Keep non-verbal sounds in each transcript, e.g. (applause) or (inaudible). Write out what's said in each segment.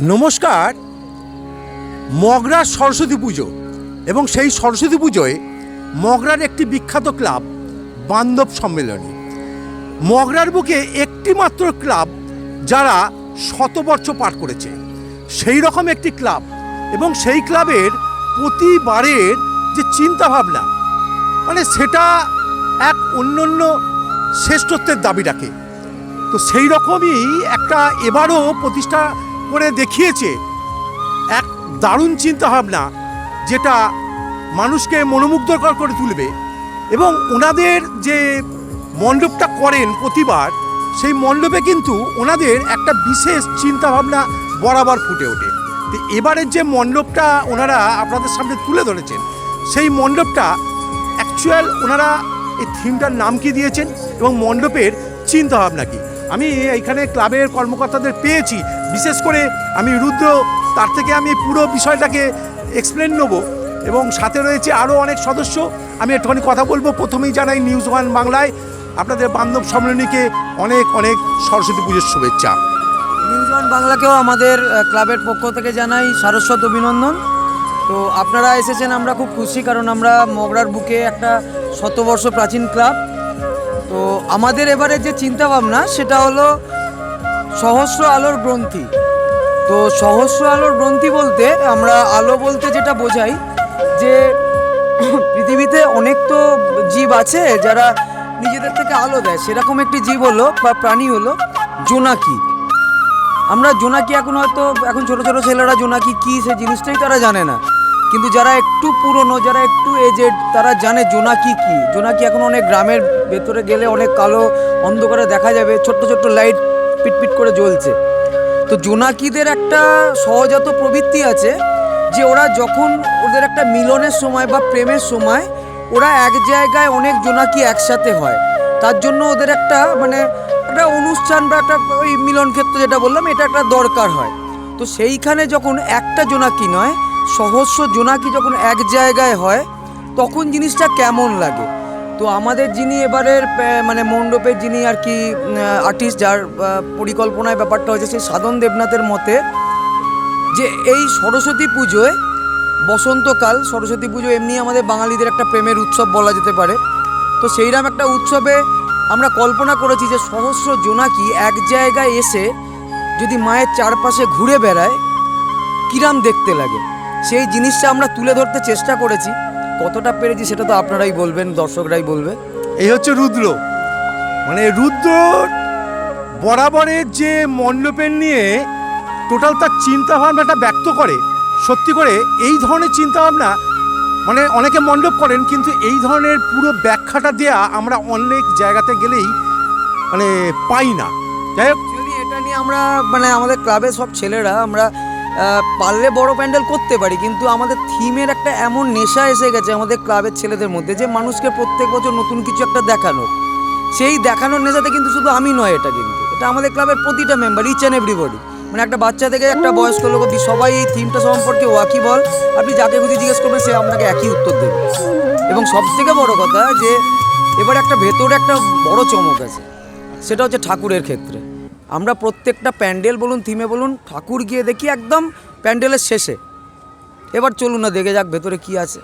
নমস্কার। মগরার সরস্বতী পুজো এবং সেই সরস্বতী পুজোয় মগরার একটি বিখ্যাত ক্লাব, বান্ধব সম্মেলনী। মগরার বুকে একটি মাত্র ক্লাব যারা শতবর্ষ পার করেছে। সেই রকম একটি ক্লাব এবং সেই ক্লাবের প্রতিবারের যে চিন্তাভাবনা মানে সেটা এক অন্যান্য শ্রেষ্ঠত্বের দাবি রাখে। তো সেই রকমই একটা এবারও প্রতিষ্ঠা করে দেখিয়েছে এক দারুণ চিন্তাভাবনা যেটা মানুষকে মনোমুগ্ধকর করে তুলবে এবং ওনাদের যে মণ্ডপটা করেন প্রতিবার, সেই মণ্ডপে কিন্তু ওনাদের একটা বিশেষ চিন্তাভাবনা বরাবর ফুটে ওঠে। তো এবারের যে মণ্ডপটা ওনারা আপনাদের সামনে তুলে ধরেছেন, সেই মণ্ডপটা অ্যাকচুয়াল ওনারা এই থিমটার নাম কি দিয়েছেন এবং মণ্ডপের চিন্তাভাবনা কি? আমি এইখানে ক্লাবের কর্মকর্তাদের পেয়েছি। বিশেষ করে আমি রুদ্র, তার থেকে আমি পুরো বিষয়টাকে এক্সপ্লেন নেব এবং সাথে রয়েছে আরও অনেক সদস্য। আমি একটুখানি কথা বলব, প্রথমেই জানাই নিউজ ওয়ান বাংলায়। আপনাদের বান্ধব সম্মেলনীকে অনেক অনেক সরস্বতী পুজোর শুভেচ্ছা। নিউজ ওয়ান বাংলাকেও আমাদের ক্লাবের পক্ষ থেকে জানাই সারস্বত অভিনন্দন। তো আপনারা এসেছেন, আমরা খুব খুশি, কারণ আমরা মগরার বুকে একটা শতবর্ষ প্রাচীন ক্লাব। তো আমাদের এবারে যে চিন্তা ভাবনা সেটা হলো সহস্র আলোর গ্রন্থি। তো সহস্র আলোর গ্রন্থি বলতে আমরা আলো বলতে যেটা বোঝাই, যে (clears throat) পৃথিবীতে অনেক তো জীব আছে যারা নিজেদের থেকে আলো দেয়। সেরকম একটি জীব হলো বা প্রাণী হলো জোনাকি। আমরা জোনাকি এখন হয়তো, এখন ছোট ছোট ছেলেরা জোনাকি কী সে জিনিসটাই তারা জানে না। কিন্তু যারা একটু পুরনো, যারা একটু এজেড তারা জানে জোনাকি কি। জোনাকি এখন অনেক গ্রামের ভেতরে গেলে অনেক কালো অন্ধকারে দেখা যাবে, ছোট্ট ছোট্ট লাইট পিটপিট করে জ্বলছে। তো জোনাকিদের একটা সহজাত প্রবৃত্তি আছে যে ওরা যখন ওদের একটা মিলনের সময় বা প্রেমের সময়, ওরা এক জায়গায় অনেক জোনাকি একসাথে হয়। তার জন্য ওদের একটা মানে একটা অনুষ্ঠান বা একটা ওই মিলন ক্ষেত্র যেটা বললাম, এটা একটা দরকার হয়। তো সেইখানে যখন একটা জোনাকি নয় সহস্র জোনাকি যখন এক জায়গায় হয়, তখন জিনিসটা কেমন লাগে? তো আমাদের যিনি এবারের মানে মণ্ডপের যিনি আর কি আর্টিস্ট যার পরিকল্পনায় ব্যাপারটা হয়েছে সেই সাধন দেবনাথের মতে যে এই সরস্বতী পুজোয় বসন্তকাল, সরস্বতী পুজো এমনি আমাদের বাঙালিদের একটা প্রেমের উৎসব বলা যেতে পারে। তো সেইরকম একটা উৎসবে আমরা কল্পনা করেছি যে সহস্র জোনাকি এক জায়গায় এসে যদি মায়ের চারপাশে ঘুরে বেড়ায়, কিরাম দেখতে লাগে? সেই জিনিসটা আমরা তুলে ধরতে চেষ্টা করেছি। কতটা পেরেছি সেটা তো আপনারাই বলবেন দর্শকরাই বলবে। এই হচ্ছে রুদ্র। মানে রুদ্র বরাবরের যে মণ্ডপের নিয়ে টোটাল তার চিন্তাভাবনাটা ব্যক্ত করে সত্যি করে এই ধরনের চিন্তাভাবনা মানে অনেকে মণ্ডপ করেন কিন্তু এই ধরনের পুরো ব্যাখ্যাটা দেয়া আমরা অনেক জায়গাতে গেলেই মানে পাই না। যাই হোক। এটা নিয়ে আমরা মানে আমাদের ক্লাবের সব ছেলেরা আমরা পারলে বড় প্যান্ডেল করতে পারি, কিন্তু আমাদের থিমের একটা এমন নেশা এসে গেছে আমাদের ক্লাবের ছেলেদের মধ্যে যে মানুষকে প্রত্যেক বছর নতুন কিছু একটা দেখানো। সেই দেখানোর নেশাতে কিন্তু শুধু আমি নয় এটা কিন্তু। এটা আমাদের ক্লাবের প্রতিটা মেম্বার ইচ অ্যান্ড এভরিবডি মানে একটা বাচ্চা থেকে একটা বয়স্ক লোক অব্দি সবাই এই থিমটা সম্পর্কে ওয়াকি বল। আপনি যাকে খুঁজে জিজ্ঞেস করবেন, সে আপনাকে একই উত্তর দেবে। এবং সব থেকে বড় কথা যে, এবার একটা ভেতরে একটা বড় চমক আছে। সেটা হচ্ছে ঠাকুরের ক্ষেত্রে। আমরা প্রত্যেকটা প্যান্ডেল বলুন থিমে বলুন, ঠাকুর গিয়ে দেখি একদম প্যান্ডেলের শেষে। এবার চলুন না, দেখে যাক ভেতরে কি আছে।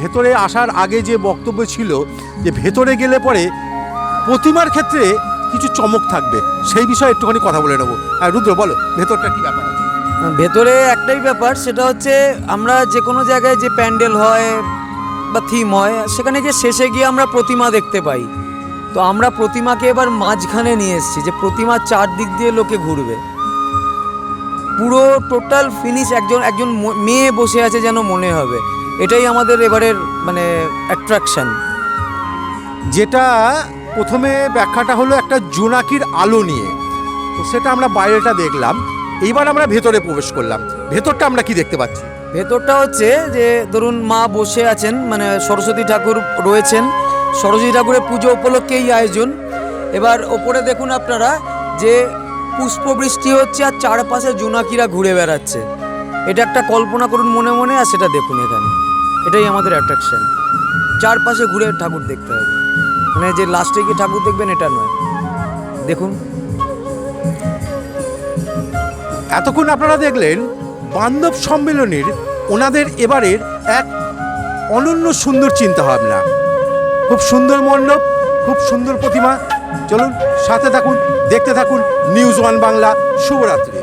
ভেতরে আসার আগে যে বক্তব্য ছিল, যে ভেতরে গেলে পরে প্রতিমার ক্ষেত্রে কিছু চমক থাকবে। সেই বিষয়ে একটুখানি কথা বলে নেব। আর রুদ্র বলো ভেতরটা কি ব্যাপার আছে? ভেতরে একটাই ব্যাপার সেটা হচ্ছে আমরা যে কোনো জায়গায় যে প্যান্ডেল হয় বা থিম হয় সেখানে যে শেষে গিয়ে আমরা প্রতিমা দেখতে পাই। তো আমরা প্রতিমাকে এবার মাঝখানে নিয়ে এসেছি যে প্রতিমার চারদিক দিয়ে লোকে ঘুরবে। পুরো টোটাল ফিনিশ একজন একজন মেয়ে বসে আছে যেন মনে হবে। এটাই আমাদের এবারের মানে অ্যাট্রাকশন যেটা প্রথমে ব্যাখ্যাটা হলো একটা জোনাকির আলো নিয়ে। তো সেটা আমরা বাইরেটা দেখলাম। এইবার আমরা ভেতরে প্রবেশ করলাম। ভেতরটা আমরা কি দেখতে পাচ্ছি? ভেতরটা হচ্ছে যে ধরুন মা বসে আছেন মানে সরস্বতী ঠাকুর রয়েছেন। সরস্বতী ঠাকুরের পুজো উপলক্ষে এই আয়োজন। এবার ওপরে দেখুন আপনারা যে পুষ্পবৃষ্টি হচ্ছে আর চারপাশে জোনাকিরা ঘুরে বেড়াচ্ছে। এটা একটা কল্পনা করুন মনে মনে, আর সেটা দেখুন এখানে। এটাই আমাদের অ্যাট্রাকশন চারপাশে ঘুরে ঠাকুর দেখতে হবে। মানে যে লাস্টে গিয়ে ঠাকুর দেখবেন, এটা নয়। দেখুন। এতক্ষণ আপনারা দেখলেন বান্ধব সম্মেলনের ওনাদের এবারের এক অনন্য সুন্দর চিন্তাভাবনা। খুব সুন্দর মণ্ডপ, খুব সুন্দর প্রতিমা। চলুন, সাথে থাকুন, দেখতে থাকুন নিউজ ওয়ান বাংলা, শুভরাত্রি।